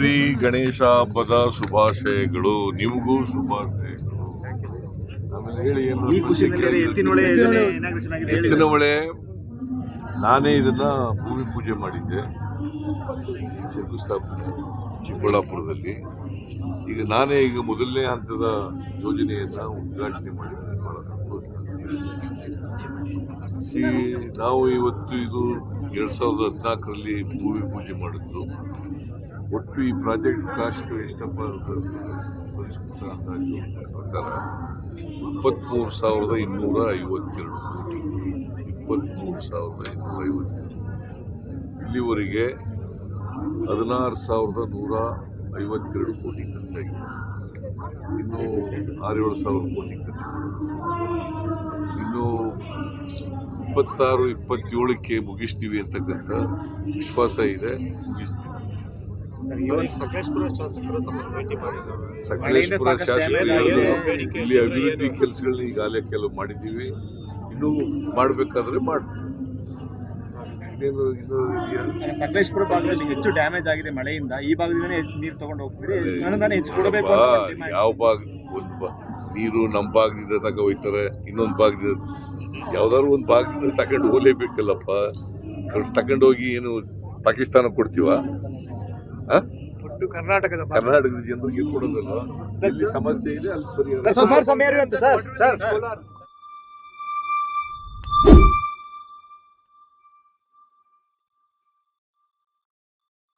Pre Ganesha ಹಬ್ಬದ ಶುಭಾಶಯಗಳು ನಿಮಗೂ ಶುಭಾಶಯಗಳು. ಆಮೇಲೆ ಹೇಳಿ ಏನು. ಎತ್ತಿನ ಹೊಳೆ. ನಾನೇ ಇದನ್ನ ಭೂಮಿ ಪೂಜೆ ಮಾಡಿದ್ದೆ. ಶಂಕುಸ್ಥಾಪನೆ ಚಿಕ್ಕಬಳ್ಳಾಪುರದಲ್ಲಿ. ಈಗ ನಾನೇ ಈಗ ಮೊದಲನೇ ಹಂತದ ಯೋಜನೆಯನ್ನ ಉದ್ಘಾಟನೆ ಮಾಡಿದ್ದೇನೆ ಬಹಳ ಸಂತೋಷ ಸಿ ನಾವು ಇವತ್ತು ಇದು ಎರಡ್ ಸಾವಿರದ ಹದಿನಾಲ್ಕರಲ್ಲಿ ಭೂಮಿ ಪೂಜೆ ಮಾಡಿದ್ದು. ಒಟ್ಟು ಈ ಪ್ರಾಜೆಕ್ಟ್ ಕಾಸ್ಟ್ ಎಷ್ಟಪ್ಪ ಅಂದಾಜು ಪ್ರಕಾರ ಇಪ್ಪತ್ತ್ಮೂರು ಸಾವಿರದ ಇನ್ನೂರ ಐವತ್ತೆರಡು ಕೋಟಿ. ಇಪ್ಪತ್ತ್ಮೂರು ಸಾವಿರದ ಇನ್ನೂರ ಐವತ್ತೆರಡು. ಇಲ್ಲಿವರೆಗೆ ಹದಿನಾರು ಸಾವಿರದ ನೂರ ಐವತ್ತೆರಡು ಕೋಟಿ ಖರ್ಚಾಗಿದೆ. ಇನ್ನೂ ಆರೇಳು ಸಾವಿರ ಕೋಟಿ ಖರ್ಚು ಇನ್ನೂ ಇಪ್ಪತ್ತಾರು, ಇಪ್ಪತ್ತೇಳಕ್ಕೆ ಮುಗಿಸ್ತೀವಿ ಅಂತಕ್ಕಂಥ ವಿಶ್ವಾಸ ಇದೆ. ಮುಗಿಸ್ತೀವಿ. ಸಕಲೇಶ್ಪುರ ಶಾಸಕರು ಇಲ್ಲಿ ಅಭಿವೃದ್ಧಿ ಕೆಲಸಗಳನ್ನ ಈಗಾಗಲೇ ಕೆಲವು ಮಾಡಿದ್ದೀವಿ. ಇನ್ನೂ ಮಾಡಬೇಕಾದ್ರೆ ಮಾಡ್ತೀವಿ. ಸಕಲೇಶ್ಪುರ ಭಾಗದಲ್ಲಿ ಹೆಚ್ಚು ಡ್ಯಾಮೇಜ್ ಆಗಿದೆ ಮಳೆಯಿಂದ. ಈ ಭಾಗದಿಂದನೇ ನೀರು ತಗೊಂಡು ಹೋಗ್ತೀರಿ. ಅನುದಾನ ಹೆಚ್ಚು ಕೊಡಬೇಕು ಯಾವ ಭಾಗ ಒಂದು ಬಾ ನೀರು ನಮ್ಮ ಭಾಗದಿಂದ ತಗ ಹೋಯ್ತಾರೆ ಇನ್ನೊಂದು ಭಾಗದಿಂದ ಯಾವ್ದಾದ್ರು ಒಂದು ಭಾಗದಿಂದ ತಗೊಂಡು ಹೋಗ್ಲೇಬೇಕಲ್ಲಪ್ಪ. ತಗೊಂಡೋಗಿ ಏನು ಪಾಕಿಸ್ತಾನ ಕೊಡ್ತೀವ? ಒಟ್ಟು ಕರ್ನಾಟಕದ ಕರ್ನಾಟಕದ ಜನರಿಗೆ ಕೊಡೋದಲ್ಲ ಎಲ್ಲಿ ಸಮಸ್ಯೆ ಇದೆ ಅಲ್ಲಿ ಪರಿಹಾರ ಸರ್, ಸರ್,